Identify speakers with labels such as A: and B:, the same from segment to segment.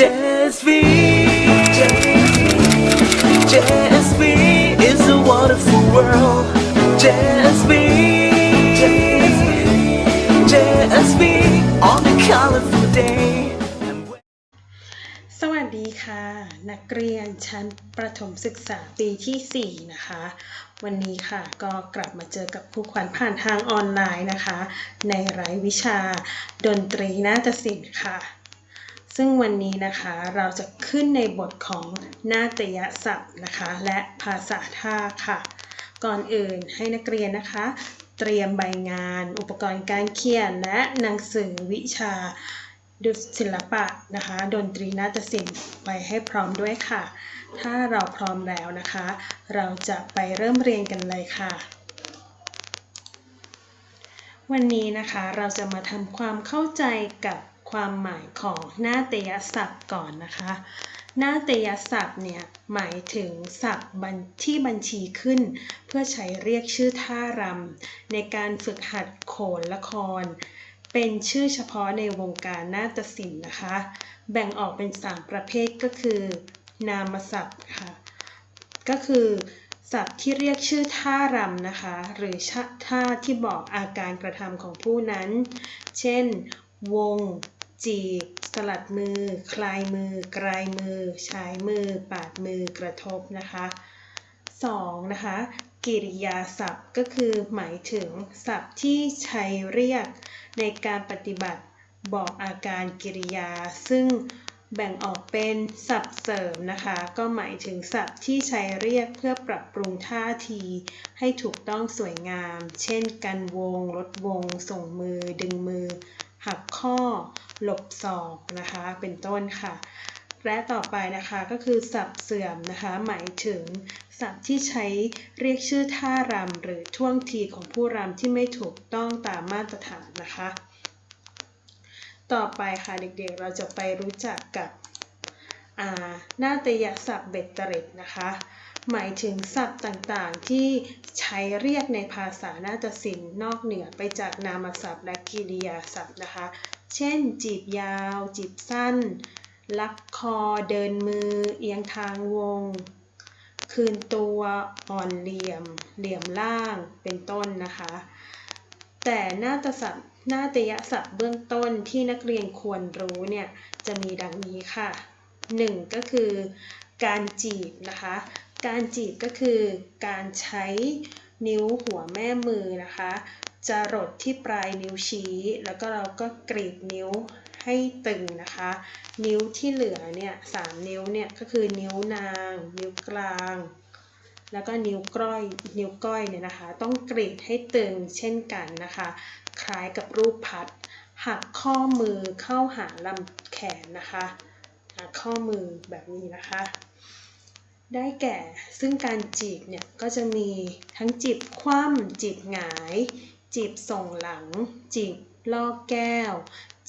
A: JSV JSV is a wonderful world JSV JSV on a colorful day
B: สวัสดีค่ะ นักเรียนชั้นประถมศึกษาปีที่ 4 นะคะ วันนี้ค่ะก็กลับมาเจอกับครูขวัญผ่านทางออนไลน์นะคะ ในรายวิชาดนตรีนาฏศิลป์ค่ะ ซึ่งวันนี้นะคะเราจะขึ้นในบทของนาฏยศัพท์นะคะ และภาษาท่าค่ะ ก่อนอื่นให้นักเรียนนะคะ เตรียมใบงาน อุปกรณ์การเขียนและหนังสือวิชาดุศิลปะนะคะ ดนตรีนาฏศิลป์ไว้ให้พร้อมด้วยค่ะ ถ้าเราพร้อมแล้วนะคะ เราจะไปเริ่มเรียนกันเลยค่ะ วันนี้นะคะเราจะมาทำความเข้าใจกับ ความหมายของนาฏยศัพท์ก่อนนะคะนาฏยศัพท์เนี่ยหมายถึงศัพท์ที่บัญชีขึ้น เพื่อใช้เรียกชื่อท่ารำในการฝึกหัดโขนละคร เป็นชื่อเฉพาะในวงการนาฏศิลป์นะคะ แบ่งออกเป็น 3 ประเภทก็คือ นามศัพท์ค่ะก็คือศัพท์ที่เรียกชื่อท่ารำนะคะ หรือท่าที่บอกอาการกระทำของผู้นั้น เช่น วง จีบ สลัดมือ คลายมือ กลายมือชายมือ ปาดมือ กระทบนะคะ 2. นะคะกิริยาศัพท์ก็คือหมายถึงศัพท์ที่ใช้เรียกในการปฏิบัติบอกอาการกิริยา ซึ่งแบ่งออกเป็นศัพท์เสริมนะคะ ก็หมายถึงศัพท์ที่ใช้เรียกเพื่อปรับปรุงท่าที ให้ถูกต้องสวยงาม เช่น กันวง ลดวง ส่งมือ ดึงมือ หักข้อ ลบศอกนะคะ เป็นต้นค่ะ และต่อไปนะคะก็คือศัพท์เสื่อมนะคะ หมายถึงศัพท์ที่ใช้เรียกชื่อท่ารำหรือท่วงทีของผู้รำที่ไม่ถูกต้องตามมาตรฐานนะคะ ต่อไปค่ะเด็กๆเราจะไปรู้จักกับอ่านาฏยศัพท์เบ็ดเตร็ดนะคะ หมายถึงศัพท์ต่างๆที่ใช้เรียกในภาษานาฏศิลป์นอกเหนือไปจากนามศัพท์และกิริยาศัพท์นะคะ เช่น จีบยาว จีบสั้น ลักคอ เดินมือ เอียงทางวง คืนตัวอ่อนเหลี่ยม เหลี่ยมล่าง เป็นต้นนะคะ แต่หน้าฏศัพท์นาฏยศัพท์เบื้องต้นที่นักเรียนควรรู้เนี่ย จะมีดังนี้ค่ะ 1. ก็คือ การจีบนะคะ การจีบก็คือการใช้นิ้วหัวแม่มือนะคะ จะรดที่ปลายนิ้วชี้ แล้วก็เราก็กรีดนิ้วให้ตึงนะคะ นิ้วที่เหลือเนี่ยสามนิ้วเนี่ยก็คือนิ้วนาง นิ้วกลาง แล้วก็นิ้วก้อยนิ้วก้อยเนี่ยนะคะ ต้องกรีดให้ตึงเช่นกันนะคะ คล้ายกับรูปพัด หักข้อมือเข้าหาลำแขนนะคะหักข้อมือแบบนี้นะคะ ได้แก่ซึ่งการจีบเนี่ยก็จะมีทั้งจีบคว่ำจีบหงาย จีบส่งหลัง จีบลอกแก้ว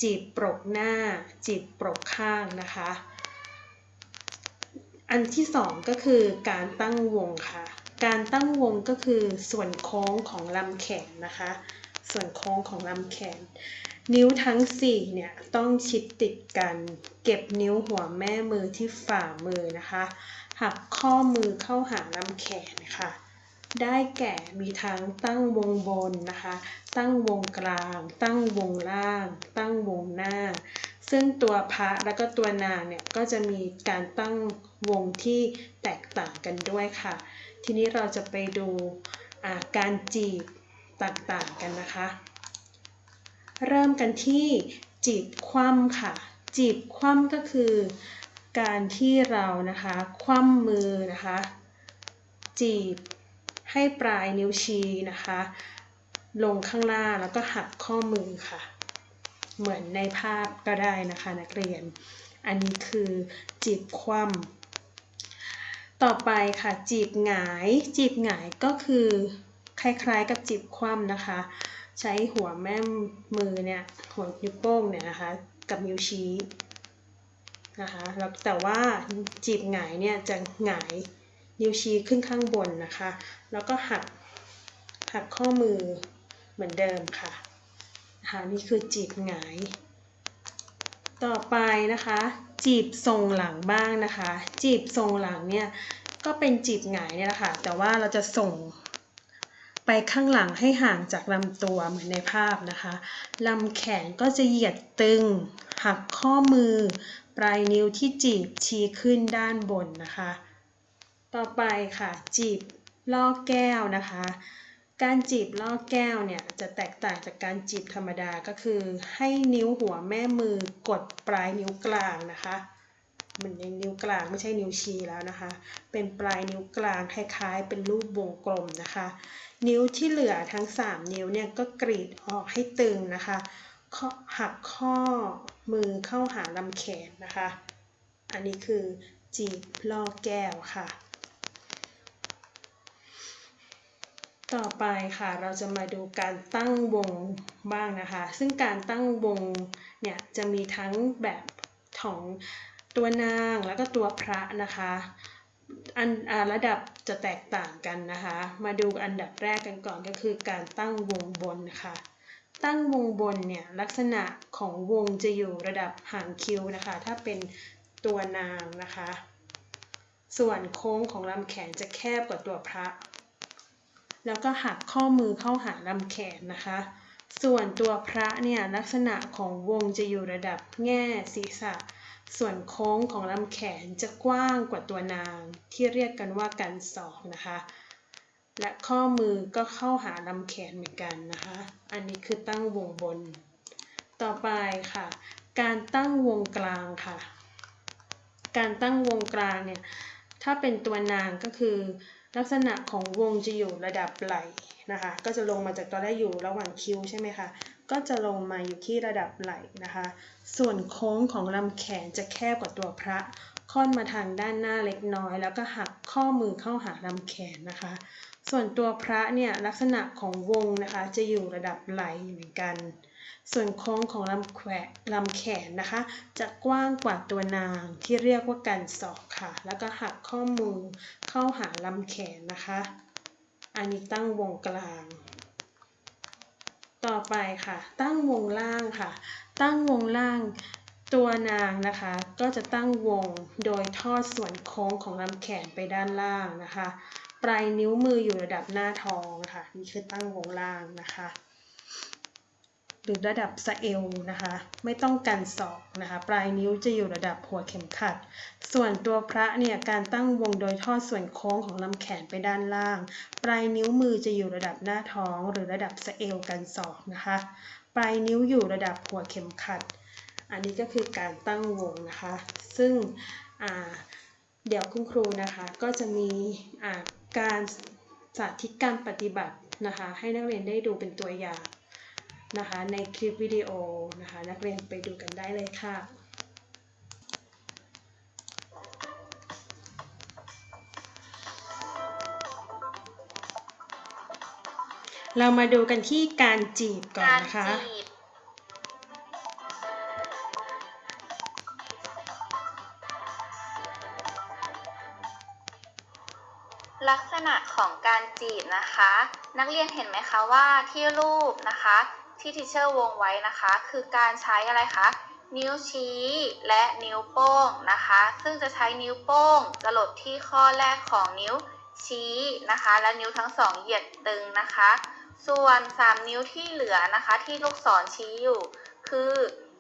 B: จีบปรกหน้า จีบปรกข้างนะคะ อันที่สองก็คือการตั้งวงค่ะ การตั้งวงก็คือส่วนโค้งของลำแขนนะคะ ส่วนโค้งของลำแขน นิ้วทั้ง4เนี่ยต้องชิดติดกัน เก็บนิ้วหัวแม่มือที่ฝ่ามือนะคะ หักข้อมือเข้าหาลำแขนค่ะ ได้แก่มีทั้งตั้งวงบนนะคะ ตั้งวงกลาง ตั้งวงล่าง ตั้งวงหน้า ซึ่งตัวพระแล้วก็ตัวนางเนี่ยก็จะมีการตั้งวงที่แตกต่างกันด้วยค่ะ ทีนี้เราจะไปดูอาการจีบต่างๆกันนะคะ เริ่มกันที่จีบคว่ำค่ะ จีบคว่ำก็คือการที่เรานะคะคว่ำมือนะคะ จีบ ให้ปลายนิ้วชี้นะคะ ลงข้างล่างแล้วก็หักข้อมือค่ะ เหมือนในภาพก็ได้นะคะนักเรียน อันนี้คือจีบคว่ำต่อไปค่ะจีบหงาย จีบหงายก็คือคล้ายๆกับจีบคว่ำนะคะ ใช้หัวแม่มือเนี่ยหัวนิ้วโป้งเนี่ยนะคะกับนิ้วชี้นะคะแล้วแต่ว่าจีบหงายเนี่ยจะหงาย นิ้วชี้ขึ้นข้างบนนะคะ แล้วก็หักหักข้อมือเหมือนเดิมค่ะนะคะนี่คือจีบหงาย ต่อไปนะคะ จีบทรงหลังบ้างนะคะ จีบทรงหลังเนี่ยก็เป็นจีบหงายเนี่ยแหละค่ะ แต่ว่าเราจะส่งไปข้างหลังให้ห่างจากลำตัวเหมือนในภาพนะคะลำแขนก็จะเหยียดตึง หักข้อมือ ปลายนิ้วที่จีบชี้ขึ้นด้านบนนะคะ ต่อไปค่ะจีบล่อแก้วนะคะ การจีบล่อแก้วเนี่ยจะแตกต่างจากการจีบธรรมดาก็คือ ให้นิ้วหัวแม่มือกดปลายนิ้วกลางนะคะเหมันในนิ้วกลางไม่ใช่นิ้วชี้แล้วนะคะ เป็นปลายนิ้วกลางคล้ายๆ เป็นรูปวงกลมนะคะ นิ้วที่เหลือทั้ง 3 นิ้วเนี่ยก็กรีดออกให้ตึงนะคะข้อหักข้อมือเข้าหาลำแขนนะคะ อันนี้คือจีบล่อแก้วค่ะ ต่อไปค่ะเราจะมาดูการตั้งวงบ้างนะคะ ซึ่งการตั้งวงเนี่ยจะมีทั้งแบบของตัวนางแล้วก็ตัวพระนะคะอันอระดับจะแตกต่างกันนะคะ มาดูอันดับแรกกันก่อนก็คือการตั้งวงบนนะคะตั้งวงบนเนี่ยลักษณะของวงจะอยู่ระดับหางคิ้วนะคะ ถ้าเป็นตัวนางนะคะ ส่วนโค้งของลำแขนจะแคบกว่าตัวพระ แล้วก็หักข้อมือเข้าหาลำแขนนะคะ ส่วนตัวพระเนี่ยลักษณะของวงจะอยู่ระดับแง่ศีรษะ ส่วนโค้งของลำแขนจะกว้างกว่าตัวนาง ที่เรียกกันว่ากันศอกนะคะ และข้อมือก็เข้าหาลำแขนเหมือนกันนะคะ อันนี้คือตั้งวงบน ต่อไปค่ะ การตั้งวงกลางค่ะ การตั้งวงกลางเนี่ยถ้าเป็นตัวนางก็คือ ลักษณะของวงจะอยู่ระดับไหลนะคะ ก็จะลงมาจากตอนแรกอยู่ระหว่างคิ้วใช่ไหมคะ ก็จะลงมาอยู่ที่ระดับไหลนะคะ ส่วนโค้งของลำแขนจะแคบกว่าตัวพระ ค่อนมาทางด้านหน้าเล็กน้อย แล้วก็หักข้อมือเข้าหาลำแขนนะคะ ส่วนตัวพระเนี่ยลักษณะของวงนะคะจะอยู่ระดับไหลเหมือนกัน ส่วนโค้งของลำแขวลำแขนนะคะ จะกว้างกว่าตัวนางที่เรียกว่ากันศอกค่ะ แล้วก็หักข้อมือเข้าหาลำแขนนะคะ อันนี้ตั้งวงกลาง ต่อไปค่ะ ตั้งวงล่างค่ะ ตั้งวงล่างตัวนางนะคะก็จะตั้งวงโดยทอดส่วนโค้งของลำแขนไปด้านล่างนะคะ ปลายนิ้วมืออยู่ระดับหน้าท้องนะคะนี่คือตั้งวงล่างนะคะ หรือระดับสะเอวนะคะ ไม่ต้องกันศอกนะคะ ปลายนิ้วจะอยู่ระดับหัวเข็มขัด ส่วนตัวพระเนี่ยการตั้งวงโดยทอดส่วนโค้งของลำแขนไปด้านล่าง ปลายนิ้วมือจะอยู่ระดับหน้าท้อง หรือระดับสะเอวกันศอกนะคะ ปลายนิ้วอยู่ระดับหัวเข็มขัด อันนี้ก็คือการตั้งวงนะคะ ซึ่งเดี๋ยวคุณครูนะคะก็จะมีการสาธิตการปฏิบัตินะคะ ให้นักเรียนได้ดูเป็นตัวอย่าง นะคะในคลิปวิดีโอนะคะนักเรียนไปดูกันได้เลยค่ะเรามาดูกันที่การจีบก่อนนะคะ
C: ลักษณะของการจีบนะคะ นักเรียนเห็นไหมคะว่าที่รูปนะคะ ที่ทิเชอร์วงไว้นะคะ คือการใช้อะไรคะ นิ้วชี้และนิ้วโป้งนะคะ ซึ่งจะใช้นิ้วโป้งกระหลดที่ข้อแรกของนิ้วชี้นะคะ และนิ้วทั้งสองเหยียดตึงนะคะ ส่วน 3 นิ้วที่เหลือนะคะ ที่ลูกศรชี้อยู่ คือ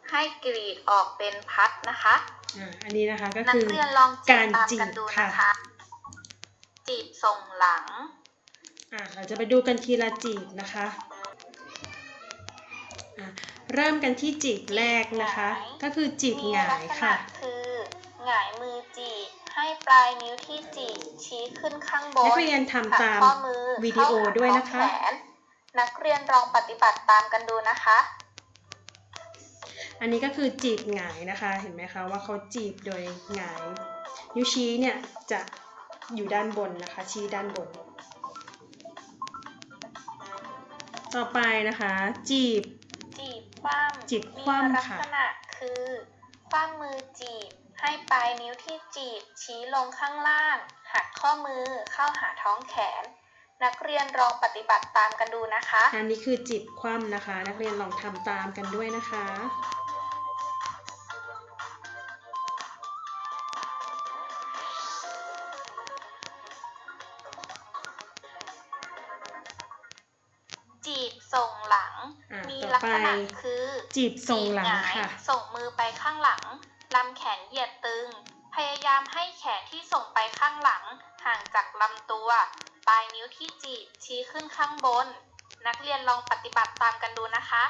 C: ให้กรีดออกเป็นพัดนะคะ
B: อ่าอันนี้นะคะก็
C: นัก
B: คือ
C: เรียนลองจีบ
B: การ
C: ตาม
B: จี
C: กัน
B: บ
C: ดู
B: ค่ะ
C: นะคะจีบส่งหลัง
B: อ่าเราจะไปดูกันทีละจีบนะคะอ่า เริ่มกันที่จีบแรกนะคะ ก็คือจีบหงายค่ะ
C: มีลักษณคือหงายมือจีบให้ปลายนิ้วที่จีบชี้ขึ้นข้างบน
B: นักเรียนทำตาม
C: หักข้อมือ
B: วิดีโอ
C: เข้าหา
B: ด้วยนะคะ
C: ท้องแขนนักเรียนลองปฏิบัติตามกันดูนะคะ
B: อันนี้ก็คือจีบหงายนะคะ เห็นไหมคะว่าเขาจีบโดยหงาย นิ้วชี้เนี่ยจะอยู่ด้านบนนะคะ ชี้ด้านบน ต่อไปนะคะ จีบ
C: จีบ คว่ำ
B: จีบคว่ำค่ะ
C: มีลักษณะคือคว่ำมือจีบ ให้ปลายนิ้วที่จีบ ชี้ลงข้างล่าง หักข้อมือเข้าหาท้องแขน นักเรียนลองปฏิบัติตามกันดูนะคะ
B: อันนี้คือจีบคว่ำนะคะ นักเรียนลองทำตามกันด้วยนะคะ จีบส่งหลัง
C: จีบาย
B: ค่ะ
C: ส่งมือไปข้างหลัง ลำแขนเหยียดตึง พยายามให้แขนที่ส่งไปข้างหลัง ห่างจากลำตัว ปลายนิ้วที่จีบชี้ขึ้นข้างบน นักเรียนลองปฏิบัติตามกันดูนะคะ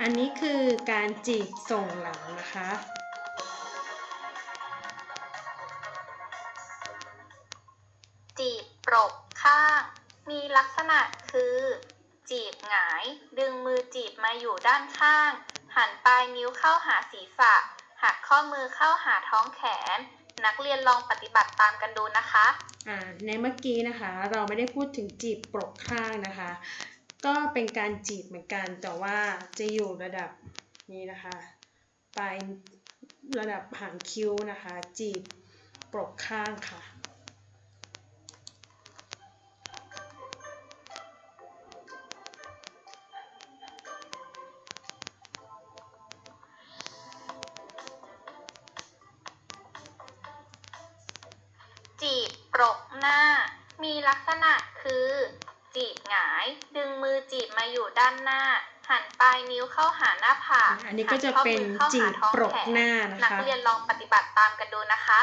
B: อันนี้คือการจีบส่งหลังนะคะ
C: ลักษณะคือ จีบหงาย ดึงมือจีบมาอยู่ด้านข้าง หันปลายนิ้วเข้าหาศีรษะ หักข้อมือเข้าหาท้องแขน นักเรียนลองปฏิบัติตามกันดูนะคะ
B: อ่าในเมื่อกี้นะคะ เราไม่ได้พูดถึงจีบปรกข้างนะคะ ก็เป็นการจีบเหมือนกันแต่ว่าจะอยู่ระดับนี้นะคะปลายระดับหางคิ้วนะคะ จีบปรกข้างค่ะา
C: อยู่ด้านหน้า หันปลายนิ้วเข้าหาหน้าผาก
B: อันนี้ก็จะ
C: หัข้อ
B: เป็น
C: มือเข้า
B: จี
C: หา
B: บ
C: ท้อง
B: ปรก
C: แข
B: หน้านะคะ
C: นักเรียนลองปฏิบัติตามกันดูนะคะ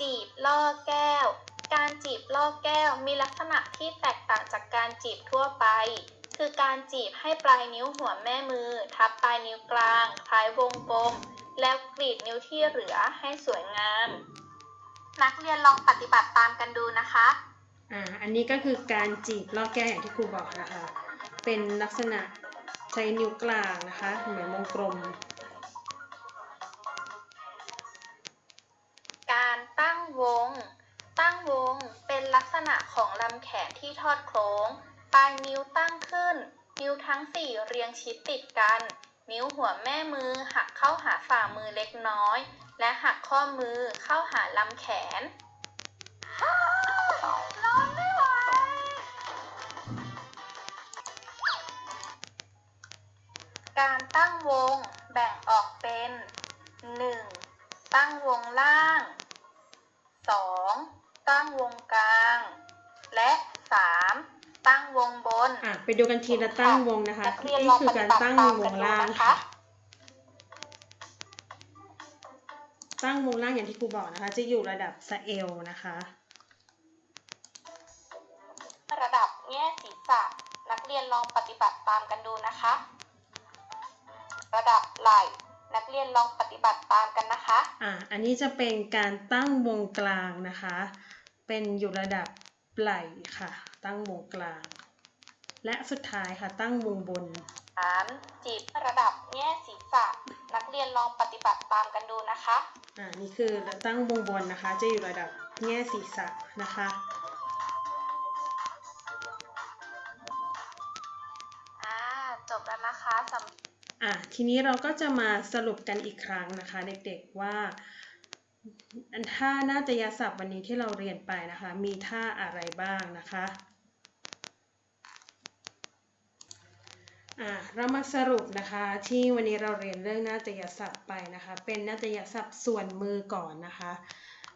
C: จีบล่อแก้ว การจีบล่อแก้วมีลักษณะที่แตกต่างจากการจีบทั่วไป คือการจีบให้ปลายนิ้วหัวแม่มือ ทับปลายนิ้วกลาง คล้ายวงกลม แล้วกรีดนิ้วที่เหลือให้สวยงาม นักเรียนลองปฏิบัติตามกันดูนะคะ
B: อ่า อันนี้ก็คือการจีบล่อแก้วอย่างที่ครูบอกนะคะ เป็นลักษณะใช้นิ้วกลางนะคะ เหมือนวงกลม
C: การตั้งวง ตั้งวงเป็นลักษณะของลำแขนที่ทอดโค้งป ลายนิ้วตั้งขึ้น นิ้วทั้งสี่เรียงชิดติดกัน นิ้วหัวแม่มือหักเข้าหาฝ่ามือเล็กน้อย และหักข้อมือเข้าหาลำแขนร้อนไม่ไหวการตั้งวงแบ่งออกเป็น 1. ตั้งวงล่าง 2. ตั้งวงกลาง และ 3. ตั้งวงบ น
B: อะไปดูกันทีละตั้งวงนะคะ
C: นักเรียน
B: นี่
C: ลอง
B: คือ
C: ปฏิ
B: การ
C: บัติ
B: ตั้ง
C: ตาม
B: ว
C: กัน
B: ง
C: ดู
B: ล่าง
C: นะคะ
B: ค่ะตั้งวงล่างอย่างที่ครูบอกนะคะ จะอยู่ระดับสะเอลนะคะ
C: ระดับแง่ศีรษะนักเรียนลองปฏิบัติตามกันดูนะคะ ระดับไหล่นักเรียนลองปฏิบัติตามกันนะคะ
B: อะอันนี้จะเป็นการตั้งวงกลางนะคะ เป็นอยู่ระดับไหล่ค่ะ ตั้งวงกลาง และสุดท้ายค่ะตั้งวงบน
C: 3. จีบระดับแง่ศีรษะ นักเรียนลองปฏิบัติตามกันดูนะคะ
B: อ่านี่คือตั้งวงบนนะคะ จะอยู่ระดับแง่ศีรษะนะคะ
C: อ่า จบแล้วนะคะสำ
B: อะทีนี้เราก็จะมาสรุปกันอีกครั้งนะคะ เด็กๆว่าอันท่านาฏยศัพท์วันนี้ที่เราเรียนไปนะคะ มีท่าอะไรบ้างนะคะ อะเรามาสรุปนะคะที่วันนี้เราเรียนเรื่องนาฏยศัพท์ไปนะคะ เป็นนาฏยศัพท์ส่วนมือก่อนนะคะ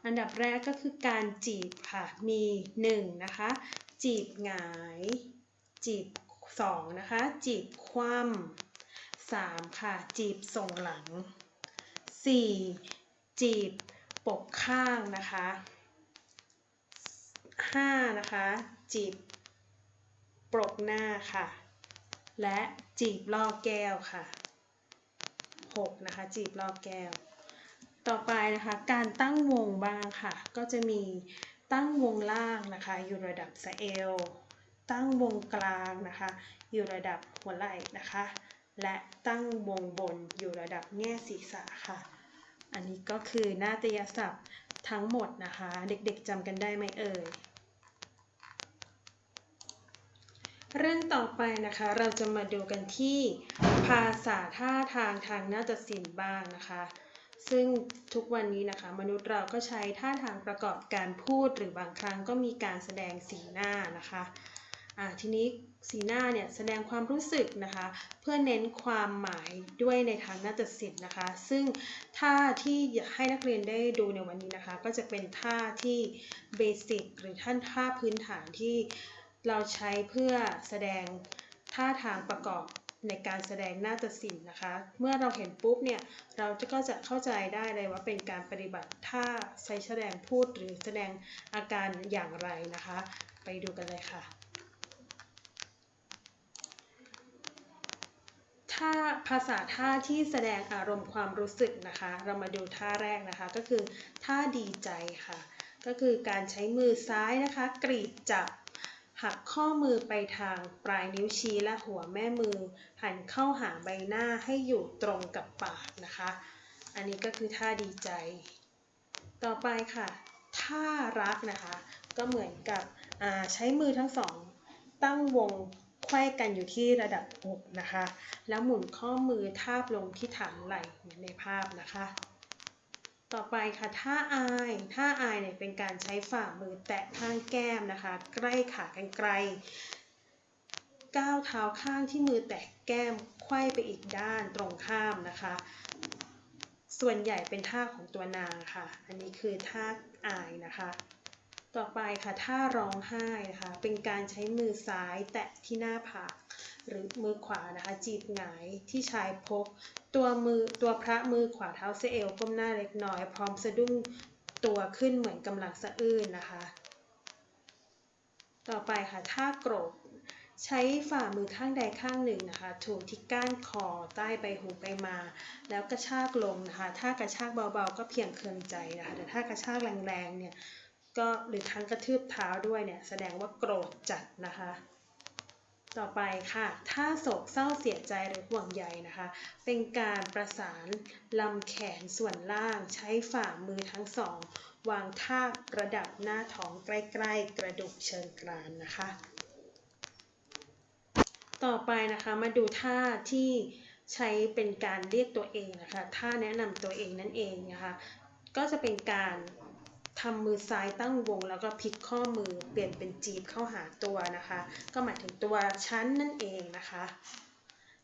B: อันดับแรกก็คือการจีบค่ะมี1นะคะจีบหงาย จีบ2นะคะจีบคว่ำ 3 ค่ะ จีบส่งหลัง 4 จีบปกข้างนะคะ 5 นะคะ จีบปรกหน้าค่ะ และจีบล่อแก้วค่ะ 6 นะคะ จีบล่อแก้ว ต่อไปนะคะ การตั้งวงบ้างค่ะ ก็จะมีตั้งวงล่างนะคะ อยู่ระดับสะเอว ตั้งวงกลางนะคะ อยู่ระดับหัวไหล่นะคะ และตั้งวงบนอยู่ระดับแง่ศีรษะค่ะ อันนี้ก็คือนาฏยศัพท์ทั้งหมดนะคะ เด็กๆจำกันได้ไหมเอ่ย เรื่องต่อไปนะคะเราจะมาดูกันที่ภาษาท่าทางทางน่าฏศิลป์บ้างนะคะ ซึ่งทุกวันนี้นะคะ มนุษย์เราก็ใช้ท่าทางประกอบการพูดหรือบางครั้งก็มีการแสดงสีหน้านะคะอ่าทีนี้สีหน้าเนี่ยแสดงความรู้สึกนะคะ เพื่อเน้นความหมายด้วยในทางนาฏศิลป์นะคะ ซึ่งท่าที่อยากให้นักเรียนได้ดูในวันนี้นะคะ ก็จะเป็นท่าที่เบสิกหรือท่านท่าพื้นฐานที่ เราใช้เพื่อแสดงท่าทางประกอบในการแสดงนาฏศิลป์นะคะ เมื่อเราเห็นปุ๊บเนี่ย เราจะก็จะเข้าใจได้เลยว่าเป็นการปฏิบัติท่าใช้แสดงพูดหรือแสดงอาการอย่างไรนะคะ ไปดูกันเลยค่ะ ท่าภาษาท่าที่แสดงอารมณ์ความรู้สึกนะคะ เรามาดูท่าแรกนะคะ ก็คือท่าดีใจค่ะ ก็คือการใช้มือซ้ายนะคะ กรีดจับ หักข้อมือไปทางปลายนิ้วชี้และหัวแม่มือ หันเข้าหาใบหน้าให้อยู่ตรงกับปากนะคะ อันนี้ก็คือท่าดีใจ ต่อไปค่ะ ท่ารักนะคะ ก็เหมือนกับใช้มือทั้งสอง ตั้งวงไขว้กันอยู่ที่ระดับอกนะคะ แล้วหมุนข้อมือทาบลงที่ฐานไหล่เหมือนในภาพนะคะ ต่อไปค่ะท่าอายท่าอายเนี่ยเป็นการใช้ฝ่ามือแตะข้างแก้มนะคะ ใกล้ขากรรไกรก้าวเท้าข้างที่มือแตะแก้มไขว้ไปอีกด้านตรงข้ามนะคะ ส่วนใหญ่เป็นท่าของตัวนางค่ะ อันนี้คือท่าอายนะคะ ต่อไปค่ะท่าร้องไห้นะคะเป็นการใช้มือซ้ายแตะที่หน้าผากหรือมือขวานะคะจีบหงายที่ชายพก ตัวมือตัวพระมือขวาเท้าเซเอลก้มหน้าเล็กน้อย พร้อมสะดุ้งตัวขึ้นเหมือนกำลังสะอื้นนะคะ ต่อไปค่ะท่าโกรธใช้ฝ่ามือข้างใดข้างหนึ่งนะคะถูที่ก้านคอใต้ใบหูไปมา แล้วกระชากลงนะคะถ้ากระชากเบาๆก็เพียงเคืองใจนะคะแต่ถ้ากระชากแรงๆเนี่ย ก็หรือทั้งกระทืบเท้าด้วยเนี่ยแสดงว่าโกรธจัดนะคะ ต่อไปค่ะ ถ้าโศกเศร้าเสียใจหรือห่วงใยนะคะ เป็นการประสานลำแขนส่วนล่าง ใช้ฝ่ามือทั้งสอง วางท่าบระดับหน้าท้องใกล้ๆ กระดูกเชิงกรานนะคะ ต่อไปนะคะมาดูท่าที่ใช้เป็นการเรียกตัวเองนะคะ ท่าแนะนำตัวเองนั่นเองนะคะ ก็จะเป็นการ ทำมือซ้ายตั้งวง แล้วก็พลิกข้อมือเปลี่ยนเป็นจีบเข้าหาตัวนะคะ ก็หมายถึงตัวชั้นนั่นเองนะคะ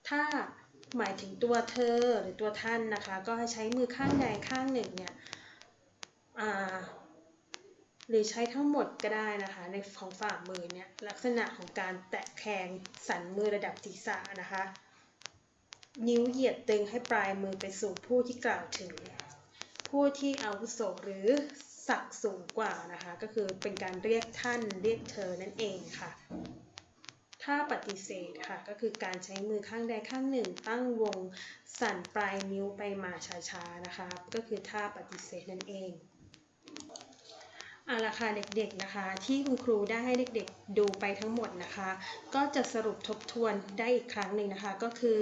B: ถ้าหมายถึงตัวเธอหรือตัวท่านนะคะ ก็ให้ใช้มือข้างใดข้างหนึ่งเนี่ยหรือใช้ทั้งหมดก็ได้นะคะ ในของฝ่ามือเนี่ยลักษณะของการแตะแคงสันมือระดับศีรษะนะคะ นิ้วเหยียดตึงให้ปลายมือไปสู่ผู้ที่กล่าวถึง ผู้ที่อาวุโสหรือ ศักดิ์สูงกว่านะคะ ก็คือเป็นการเรียกท่านเรียกเธอนั่นเองค่ะ ถ้าปฏิเสธค่ะ ก็คือการใช้มือข้างใดข้างหนึ่ง ตั้งวงสั่นปลายนิ้วไปมาช้าๆนะคะ ก็คือท่าปฏิเสธนั่นเองเอาละค่ะเด็กๆนะคะที่คุณครูได้ให้เด็กๆดูไปทั้งหมดนะคะ ก็จะสรุปทบทวนได้อีกครั้งหนึ่งนะคะ ก็คือ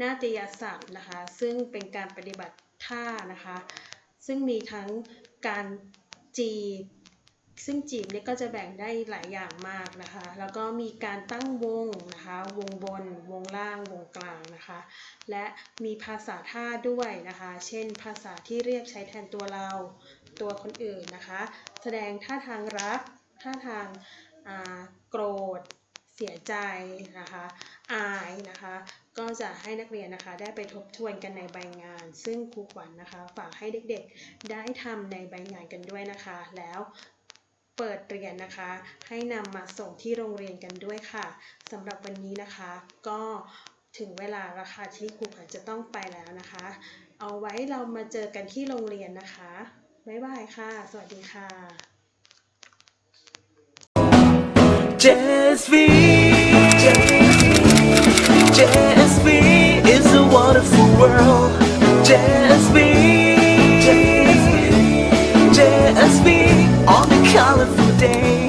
B: นาฏยศัพท์นะคะ ซึ่งเป็นการปฏิบัติท่านะคะ ซึ่งมีทั้งการ จีบ ซึ่งจีบเนี่ยก็จะแบ่งได้หลายอย่างมากนะคะ แล้วก็มีการตั้งวงนะคะ วงบน วงล่าง วงกลางนะคะ และมีภาษาท่าด้วยนะคะ เช่น ภาษาที่เรียกใช้แทนตัวเรา ตัวคนอื่นนะคะ แสดงท่าทางรัก ท่าทางอ่าโกรธ เสียใจนะคะ อายนะคะ ก็จะให้นักเรียนนะคะได้ไปทบทวนกันในใบงาน ซึ่งครูขวัญนะคะ ฝากให้เด็กๆได้ทำในใบงานกันด้วยนะคะ แล้วเปิดเรียนนะคะ ให้นำมาส่งที่โรงเรียนกันด้วยค่ะสำหรับวันนี้นะคะ ก็ถึงเวลาราคาที่ครูขวัญจะต้องไปแล้วนะคะ เอาไว้เรามาเจอกันที่โรงเรียนนะคะ บ๊ายบายค่ะ สวัสดีค่ะ
A: JSV JSV is a wonderful world. JSV JSV on a colorful day.